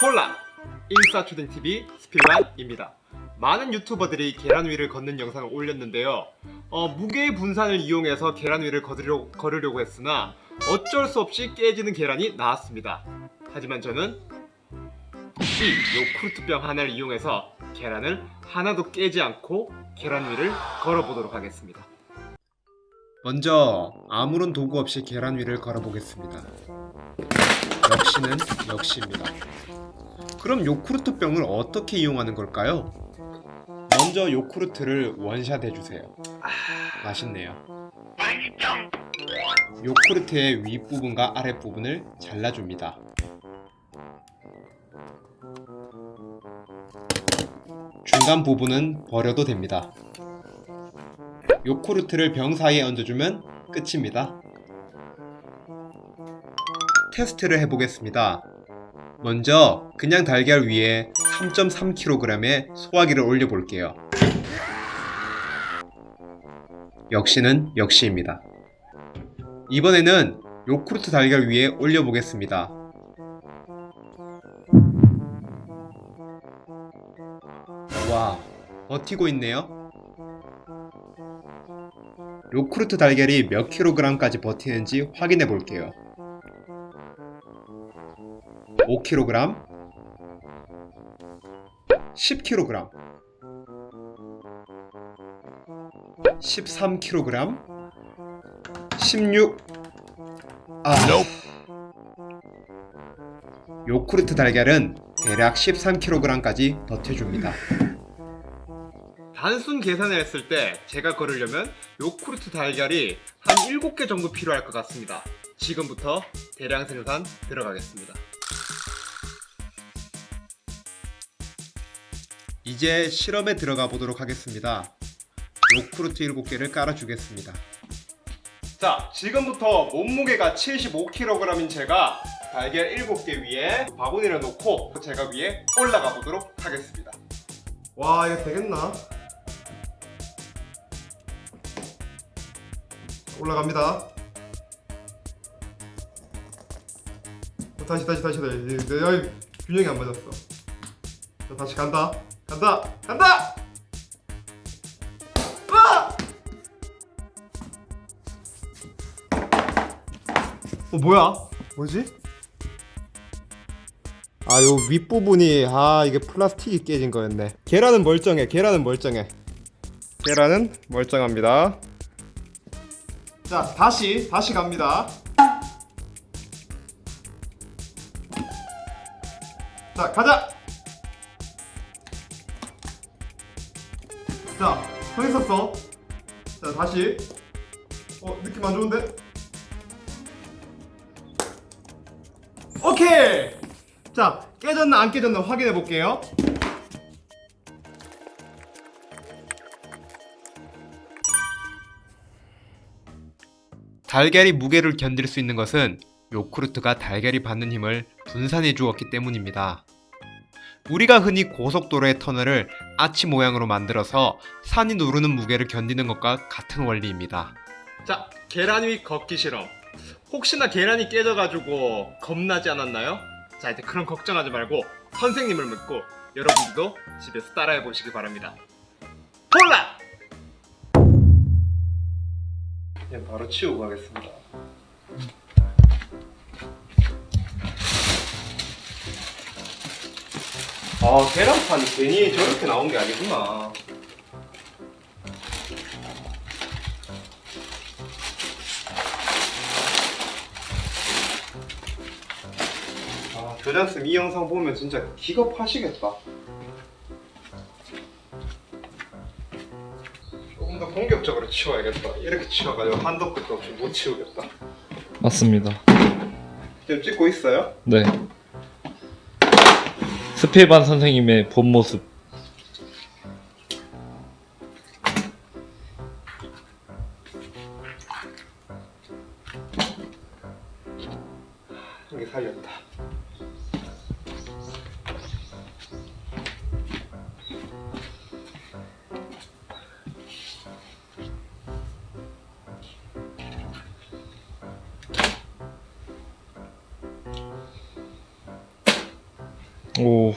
폴라 인싸초딩TV 스필만입니다. 많은 유튜버들이 계란 위를 걷는 영상을 올렸는데요. 어, 무게의 분산을 이용해서 계란 위를 걸으려, 걸으려고 했으나 어쩔 수 없이 깨지는 계란이 나왔습니다. 하지만 저는 이 요크루트병 하나를 이용해서 계란을 하나도 깨지 않고 계란 위를 걸어보도록 하겠습니다. 먼저 아무런 도구 없이 계란 위를 걸어보겠습니다. 역시는 역시입니다. 그럼 요크루트 병을 어떻게 이용하는 걸까요? 먼저 요크루트를 원샷 해주세요. 맛있네요. 요크루트의 윗부분과 아랫부분을 잘라줍니다. 중간 부분은 버려도 됩니다. 요크루트를 병 사이에 얹어주면 끝입니다. 테스트를 해보겠습니다. 먼저 그냥 달걀 위에 3.3kg의 소화기를 올려볼게요. 역시는 역시입니다. 이번에는 요크루트 달걀 위에 올려보겠습니다. 와, 버티고 있네요. 요크루트 달걀이 몇 킬로그램까지 버티는지 확인해 볼게요. 5kg, 10kg, 13kg, 16. 아. 요크루트 달걀은 대략 13kg까지 버텨줍니다. 단순 계산을 했을 때 제가 걸으려면 요크루트 달걀이 한 7개 정도 필요할 것 같습니다. 지금부터 대량 생산 들어가겠습니다. 이제 실험에 들어가 보도록 하겠습니다. 요크루트 7개를 깔아주겠습니다. 자, 지금부터 몸무게가 75kg인 제가 달걀 7개 위에 바구니를 놓고 제가 위에 올라가 보도록 하겠습니다. 와, 이거 되겠나? 올라갑니다. 다시 다시 다시 다시. 여기 균형이 안 맞았어. 자, 다시 간다. 간다. 간다. 아! 어 뭐야? 뭐지? 아, 요 윗부분이 아, 이게 플라스틱이 깨진 거였네. 계란은 멀쩡해. 계란은 멀쩡해. 계란은 멀쩡합니다. 자, 다시 다시 갑니다. 자, 가자. 자, 서 있었어. 자, 다시. 어, 느낌 안 좋은데? 오케이. 자, 깨졌나 안 깨졌나 확인해 볼게요. 달걀이 무게를 견딜 수 있는 것은 요크루트가 달걀이 받는 힘을 분산해 주었기 때문입니다. 우리가 흔히 고속도로의 터널을 아치 모양으로 만들어서 산이 누르는 무게를 견디는 것과 같은 원리입니다. 자, 계란 위 걷기 실험. 혹시나 계란이 깨져가지고 겁나지 않았나요? 자, 이제 그런 걱정하지 말고 선생님을 믿고 여러분들도 집에서 따라해 보시기 바랍니다. 폴라! 그냥 바로 치우고 가겠습니다. 아, 계란판이 괜히 저렇게 나온 게 아니구나. 아, 교장쌤 이 영상 보면 진짜 기겁하시겠다. 공격적으로 치워야겠다. 이렇게 치워가지고 한도 끝도 없이 못 치우겠다. 맞습니다. 지금 찍고 있어요? 네. 스페반 선생님의 본 모습. 여기 살렸다. 오,